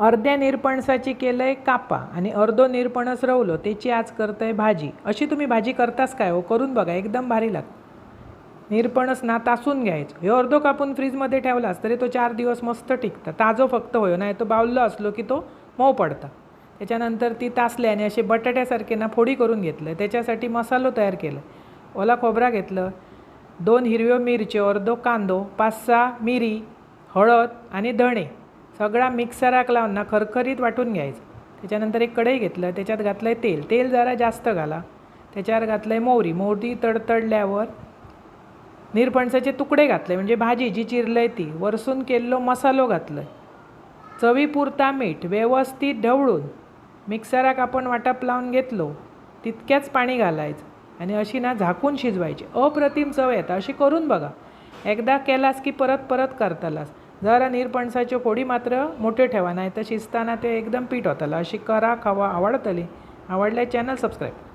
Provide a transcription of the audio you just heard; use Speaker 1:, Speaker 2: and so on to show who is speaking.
Speaker 1: अर्ध्या निरपणसाची केलं आहे कापा आणि अर्धो निरपणस रवलो त्याची आज करतंय भाजी. अशी तुम्ही भाजी करताच काय हो? करून बघा एकदम भारी लागतं. निरपणस ना तासून घ्यायचं. हे अर्धो कापून फ्रीजमध्ये ठेवलास तरी तो चार दिवस मस्त टिकतं. ताजो फक्त होयो हो, नाही तो बावल्लो असलो की तो मऊ पडता. त्याच्यानंतर ती तासल्याने असे बटाट्यासारखे ना फोडी करून घेतलं. त्याच्यासाठी मसालो तयार केला. ओला खोबरा घेतलं. दोन हिरव्यो मिरच्यो अर्धो कांदो पाच सहा मिरी हळद आणि धणे. सगळा मिक्सराक लावून ना खरखरीत वाटून घ्यायचं. त्याच्यानंतर एक कढई घेतलं त्याच्यात घातलं आहे तेल. तेल जरा जास्त घाला. त्याच्यावर घातलं आहे मोहरी. मोहरी तडतडल्यावर निरपणसाचे तुकडे घातले. म्हणजे भाजी जी चिरलंय ती. वरसून केल्लो मसालो घातलं चवीपुरता मीठ व्यवस्थित ढवळून मिक्सराक आपण वाटप लावून घेतलो तितक्याच पाणी घालायचं आणि अशी ना झाकून शिजवायची. अप्रतिम चव येतं. अशी करून बघा. एकदा केलास की परत परत करतालास. जरा निरपणसाच्यो फोडी मात्र मोठ्यो ठेवा नाही तर शिजताना ते एकदम पीठ होताला अशी करा खावा आवडतली आवडल्या चॅनल सबस्क्राईब